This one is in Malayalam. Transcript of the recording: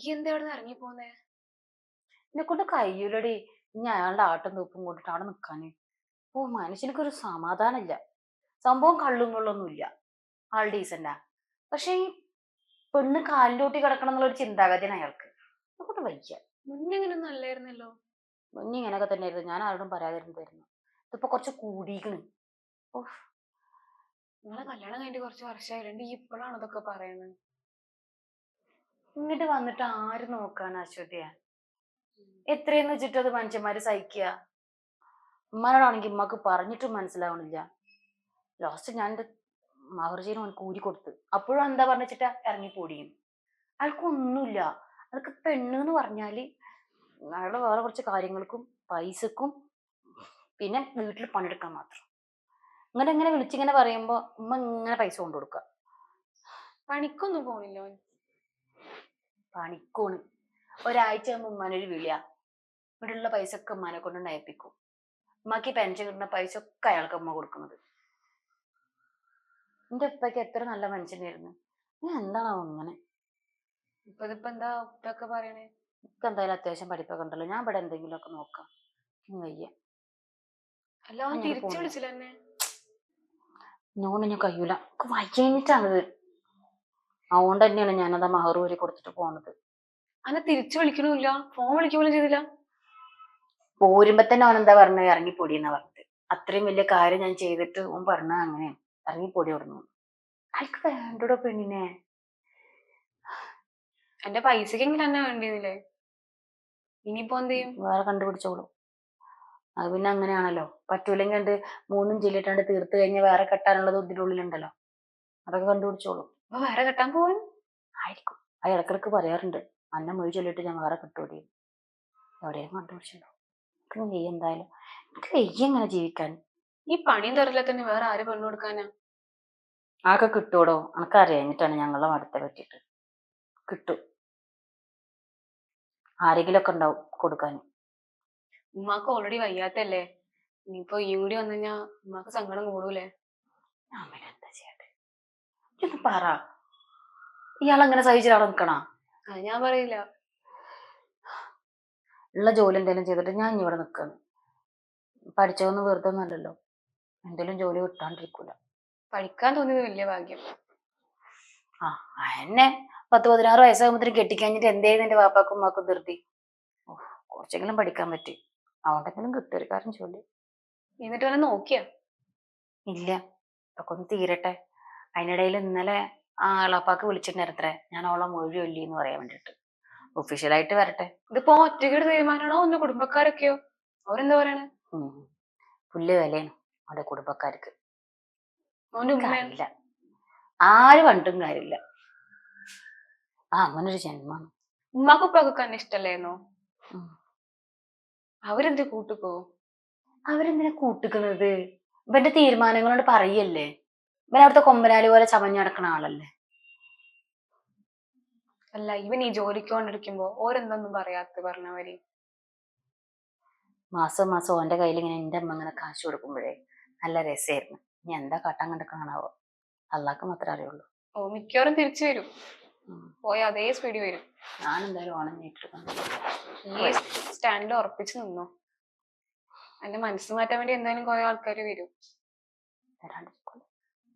ഈ എന്താ ഇറങ്ങി പോന്നേ? എന്നെ കൊണ്ട് കയ്യൂലടി ഇനി അയാളുടെ ആട്ടും തൂപ്പും കൊണ്ടിട്ട് അവിടെ നിക്കാന്. ഓ മനുഷ്യനക്കൊരു സമാധാനമില്ല. സംഭവം കള്ളും കൊള്ളൊന്നുമില്ല ആൾ ഡീസന്റാ പക്ഷെ ഈ പെണ്ണ് കാലിലോട്ടി കിടക്കണം എന്നുള്ള ഒരു ചിന്താഗതിയാണ് അയാൾക്ക്. അതുകൊണ്ട് വയ്യ. മുന്നിങ്ങനൊന്നും അല്ലായിരുന്നല്ലോ? മുന്നേ ഇങ്ങനെയൊക്കെ തന്നെയായിരുന്നു. ഞാൻ ആരോടും പറയാതിരുന്നായിരുന്നു ഇതിപ്പോ കുറച്ച് കൂടിയിക്കണ്. ഓഹ് നിങ്ങളെ കല്യാണം കഴിഞ്ഞിട്ട് കുറച്ച് വർഷമായിട്ടുണ്ട് ഈ ഇപ്പോഴാണ് ഇതൊക്കെ പറയണത് ഇങ്ങോട്ട് വന്നിട്ട് ആര് നോക്കാൻ അശ്വതിയ എത്രയെന്ന് വെച്ചിട്ട് അത് മനുഷ്യന്മാര് സഹിക്കുക ഉമ്മാനോടാണെങ്കിൽ ഉമ്മക്ക് പറഞ്ഞിട്ടും മനസ്സിലാവണില്ല. ലാസ്റ്റ് ഞാൻ എന്റെ മഹർജീനെ അവൻ കൂരി കൊടുത്ത്. അപ്പോഴും എന്താ പറഞ്ഞിട്ടാ ഇറങ്ങി പൊടിയും അയാൾക്കൊന്നുമില്ല അയാൾക്ക് പെണ്ണ് എന്ന് പറഞ്ഞാൽ അയാളുടെ വേറെ കുറച്ച് കാര്യങ്ങൾക്കും പൈസക്കും പിന്നെ വീട്ടിൽ പണിയെടുക്കാൻ മാത്രം. ഇങ്ങനെ ഇങ്ങനെ വിളിച്ചിങ്ങനെ പറയുമ്പോ ഉമ്മ ഇങ്ങനെ പൈസ കൊണ്ടുകൊടുക്ക പണിക്കൊന്നും പോണില്ല. പണിക്കോണ്. ഒരാഴ്ച ആകുമ്പോ ഉമ്മാനൊരു വിളിയ. ഇവിടെയുള്ള പൈസ ഒക്കെ ഉമ്മാനെ കൊണ്ട് നയിപ്പിക്കും ഉമ്മാക്ക് പെൻഷൻ കിട്ടുന്ന പൈസ ഒക്കെ അയാൾക്ക് ഉമ്മ കൊടുക്കുന്നത്. എന്റെ ഉപ്പയ്ക്ക് എത്ര നല്ല മനുഷ്യനായിരുന്നു. ഞാൻ എന്താണോ അങ്ങനെ? ഇപ്പൊ ഇതിപ്പോ എന്താ ഉപ്പൊക്കെ പറയണേ? ഇപ്പൊ എന്തായാലും അത്യാവശ്യം പഠിപ്പൊക്കെ ഉണ്ടല്ലോ. ഞാൻ ഇവിടെ എന്തെങ്കിലും ഒക്കെ നോക്കാം വയ്യ. അല്ല തിരിച്ചു. വിളിച്ചില്ല എന്നെ നോണ്ട് ഞാൻ കഴിയൂല വയ്യ വയ്യഞ്ഞിട്ടാണിത് അതുകൊണ്ട് തന്നെയാണ് ഞാനത് ഊരി കൊടുത്തിട്ട് പോണത് അന്നെ തിരിച്ചു വിളിക്കണില്ല ഫോൺ വിളിക്കുമ്പോഴും ചെയ്തില്ല. പോരുമ്പോ തന്നെ അവൻ എന്താ പറഞ്ഞത് ഇറങ്ങിപ്പൊടി എന്നാ പറഞ്ഞത്. അത്രയും വലിയ കാര്യം ഞാൻ ചെയ്തിട്ട് ഓൻ പറഞ്ഞ അങ്ങനെ ഇറങ്ങിപ്പൊടി ഓടുന്നു അയാൾക്ക് വേണ്ടടോ പെണ്ണിനെ. എന്റെ പൈസക്കെങ്കിലും തന്നെ വേണ്ടിയിരുന്നില്ലേ? ഇനിയിപ്പോ എന്ത് ചെയ്യും? വേറെ കണ്ടുപിടിച്ചോളൂ. അത് പിന്നെ അങ്ങനെയാണല്ലോ. പറ്റൂലെങ്കിൽ കണ്ട് മൂന്നും ജില്ലിട്ടാണ്ട് തീർത്ത് കഴിഞ്ഞാൽ വേറെ കെട്ടാനുള്ളത് ഇതിന്റെ ഉള്ളിലുണ്ടല്ലോ. അതൊക്കെ കണ്ടുപിടിച്ചോളൂ. അപ്പൊ വേറെ കെട്ടാൻ പോവാൻ? ആയിരിക്കും. അത് ഇടക്കിടക്ക് പറയാറുണ്ട്. അന്ന മൊഴി ചൊല്ലിട്ട് ഞാൻ വേറെ കെട്ടോടി. എവിടെയും കണ്ടുപിടിച്ചിട്ടുണ്ടോ? എനിക്ക് വെയ്യ എന്തായാലും എനിക്ക് നെയ്യ് എങ്ങനെ ജീവിക്കാൻ. ഈ പണിയും തരില്ല തന്നെ വേറെ ആര് പെണ്ണു കൊടുക്കാനാ? ആകെ കിട്ടൂടോ? എനിക്കറിയാഞ്ഞിട്ടാണ് ഞങ്ങളെ മടത്തെ പറ്റിയിട്ട്. കിട്ടും. ആരെങ്കിലും ഒക്കെ ഉണ്ടാവും കൊടുക്കാൻ. ഉമ്മാക്ക് ഓൾറെഡി വയ്യാത്തല്ലേ? ഇനിയിപ്പോ ഈ കൂടി വന്നു കഴിഞ്ഞാ ഉമ്മാക്ക് സങ്കടം കൂടൂലേ? ഇതൊന്ന് പറ. ഇയാളെങ്ങനെ സഹിച്ചിട്ട് അവിടെ നിൽക്കണ ഞാൻ പറയില്ല. ഉള്ള ജോലി എന്തെങ്കിലും ചെയ്തിട്ട് ഞാൻ ഇവിടെ നിൽക്കുന്നു പഠിച്ചതൊന്നും വെറുതെ ഒന്നല്ലല്ലോ എന്തെങ്കിലും ജോലി കിട്ടാണ്ടിരിക്കൂല പഠിക്കാൻ തോന്നിയത് വലിയ ഭാഗ്യം. ആ എന്നെ പത്ത് പതിനാറ് വയസ്സാകുമ്പോഴത്തേനും കെട്ടിക്കഴിഞ്ഞിട്ട് എന്തേലും എന്റെ വാപ്പാക്കും ഉമ്മാക്കും നിർത്തി കുറച്ചെങ്കിലും പഠിക്കാൻ പറ്റി. അതുകൊണ്ടെങ്കിലും കിട്ടും ഒരു കാര്യം ജോലി എന്നിട്ട് വല്ല നോക്കിയാ? ഇല്ല. അതൊക്കെ ഒന്ന് തീരട്ടെ. അതിനിടയിൽ ഇന്നലെ ആ എളാപ്പാക്ക് വിളിച്ചിട്ടുണ്ടായിരുന്നത്രേ. ഞാൻ അവളെ മൊഴി ഒല്ലി എന്ന് പറയാൻ വേണ്ടിട്ട് ഒഫീഷ്യലായിട്ട് വരട്ടെ. ഇതിപ്പോ ഒറ്റയ്ക്ക് തീരുമാനമാണോ? ഒന്ന് കുടുംബക്കാരൊക്കെയോ? അവരെന്താ പറയണ. പുല്ല് വിലയാണ് അവിടെ കുടുംബക്കാർക്ക്. കാര്യമില്ല ആര് കണ്ടും കാര്യമില്ല. ആ അങ്ങനൊരു ജന്മമാണ്. ഉമ്മാക്കുപ്പാക്കൊക്കെ ഉപ്പാക്കൊക്കെ ഇഷ്ടല്ലേന്നോ. അവരെന്ത് കൂട്ടുക്കോ? അവരെന്തിനാ കൂട്ടുക്കുന്നത് ഇവന്റെ തീരുമാനങ്ങളോട് പറയല്ലേ? ഇവൻ അവിടുത്തെ കൊമ്പനാലി പോലെ നടക്കുന്ന ആളല്ലേ? അല്ല ഇവൻ ഈ ജോലിക്ക് കൊണ്ടിരിക്കുമ്പോ ഓരെന്തൊന്നും പറയാത്ത പറഞ്ഞവര്? മാസം മാസം ഓന്റെ കയ്യിൽ ഇങ്ങനെ എന്റെ അമ്മ ഇങ്ങനെ കാശ് കൊടുക്കുമ്പോഴേ നല്ല രസമായിരുന്നു ഇനി എന്താ കാട്ടാൻ കണ്ടക്കണാവോ അള്ളാക്ക് മാത്രമേ അറിയുള്ളൂ. ഓ മിക്കവാറും തിരിച്ചു വരും. പോയ അതേ സ്പീഡിൽ വരും. ഞാൻ എന്തായാലും ഓണം നേരിട്ടുണ്ട് ഈ സ്റ്റാൻഡിൽ ഉറപ്പിച്ചു നിന്നു? എന്റെ മനസ്സ് മാറ്റാൻ വേണ്ടി എന്തായാലും കുറെ ആൾക്കാർ വരും. തരാണ്ട്